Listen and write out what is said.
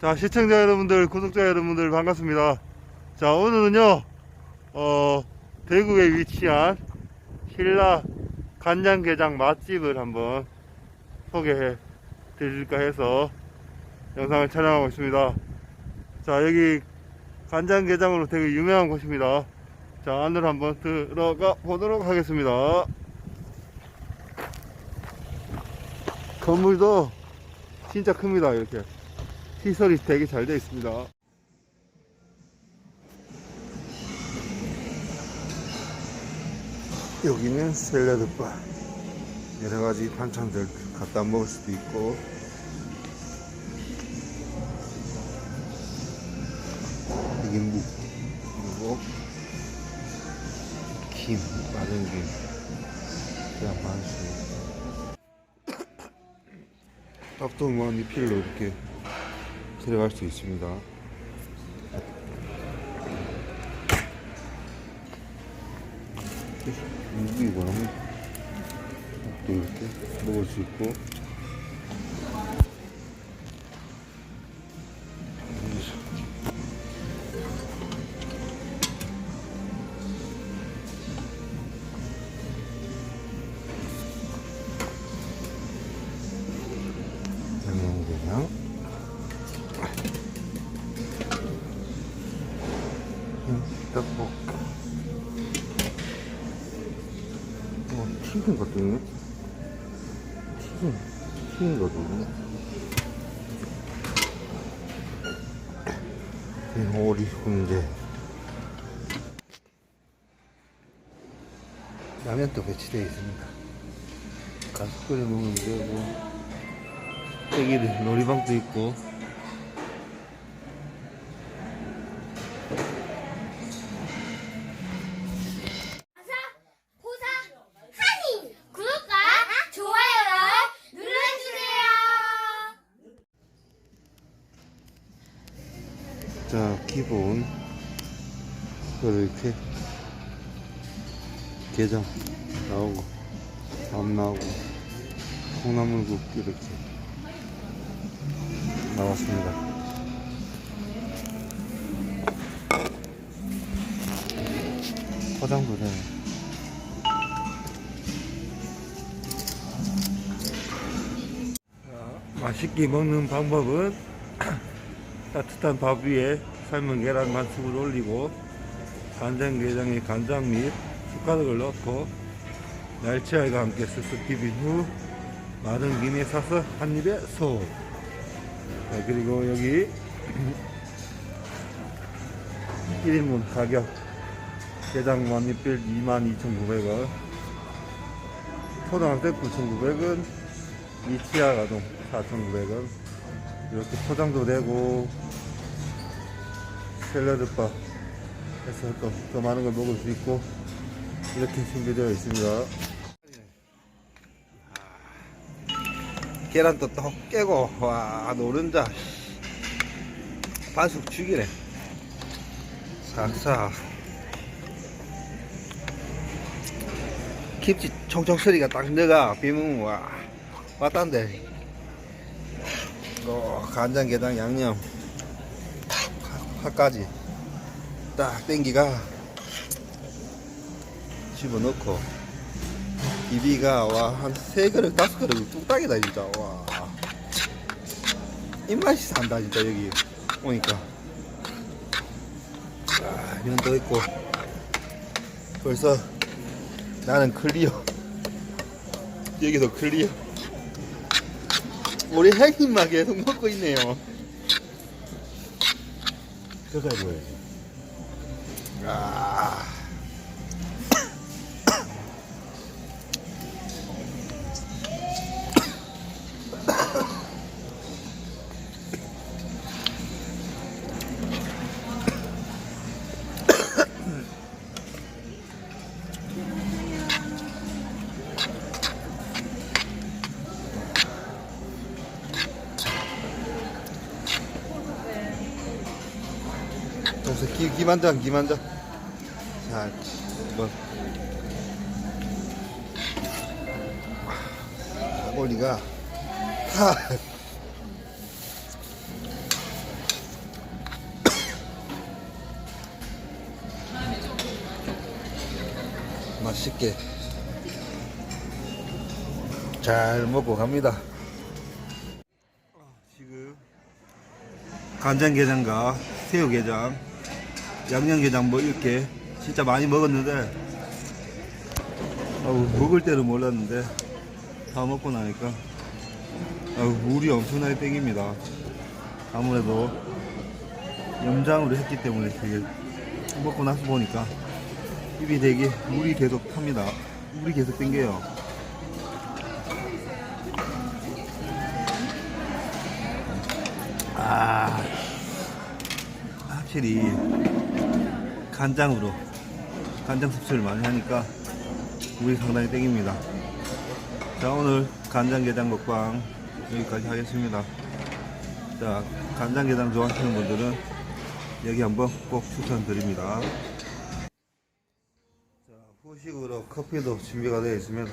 자, 시청자 여러분들, 구독자 여러분들 반갑습니다. 자, 오늘은요, 어, 대구에 위치한 신라 간장게장 맛집을 한번 소개해 드릴까 해서 영상을 촬영하고 있습니다. 자, 여기 간장게장으로 되게 유명한 곳입니다. 자, 안으로 한번 들어가 보도록 하겠습니다. 건물도 진짜 큽니다, 이렇게. 시설이 되게 잘 되어 있습니다. 여기는 샐러드바. 여러 가지 반찬들 갖다 먹을 수도 있고. 이게 묵. 그리고 김, 마른 김. 그냥 반수. 밥도 뭐 리필로 이렇게 들어갈 수 있습니다. 무기거나 또 이렇게 먹을 수 있고 떡볶이 어, 튀긴 것도 있네? 튀긴 튀긴 것도 있네? 오리 훈제. 라면도 배치되어 있습니다. 가서 끓여 먹으면 되고 애기들 놀이방도 있고 호사 하니 구독과 좋아요를 눌러주세요. 자 기본 이렇게 게장 나오고 밥 나오고 콩나물국 이렇게 나왔습니다. 포장도 되네. 자, 맛있게 먹는 방법은 따뜻한 밥 위에 삶은 계란 반숙을 올리고 간장게장에 간장 및 숟가락을 넣고 날치알과 함께 쓱쓱 비빈 후 마른 김에 싸서 한 입에 소. 자, 그리고 여기 1인분 가격. 게장 만입필 22,900원. 초등학생 9,900원. 이치아 가동 4,900원. 이렇게 포장도 되고 샐러드바 해서 또 더 많은 걸 먹을 수 있고 이렇게 준비되어 있습니다. 계란도 또 깨고 와 노른자. 반숙 죽이네. 싹싹 김치 총총 소리가 딱 넣어가 비면 와 왔단데. 또 간장 게장 양념 파까지 딱 땡기가 집어넣고 비비가 와 한 세 그릇 다섯 그릇 뚝딱이다 진짜. 와. 입맛이 산다 진짜 여기 오니까. 아, 면도 있고. 벌써 나는 클리어. 여기도 클리어. 우리 행님만 계속 먹고 있네요 그거 뭐예요? 아 자, 기, 기만장, 기만장. 자, 이번. 사골리가. 하. 맛있게 잘 먹고 갑니다. 지금 간장게장과 새우게장 양념게장 뭐 이렇게 진짜 많이 먹었는데 아우, 먹을 때는 몰랐는데 다 먹고 나니까 아우, 물이 엄청나게 땡깁니다. 아무래도 염장으로 했기 때문에 되게 먹고 나서 보니까 입이 되게 물이 계속 탑니다. 물이 계속 땡겨요. 아, 확실히 간장으로 간장 섭취를 많이 하니까 물이 상당히 땡깁니다. 자, 오늘 간장게장 먹방 여기까지 하겠습니다. 자, 간장게장 좋아하시는 분들은 여기 한번 꼭 추천드립니다. 자, 후식으로 커피도 준비가 되어 있습니다.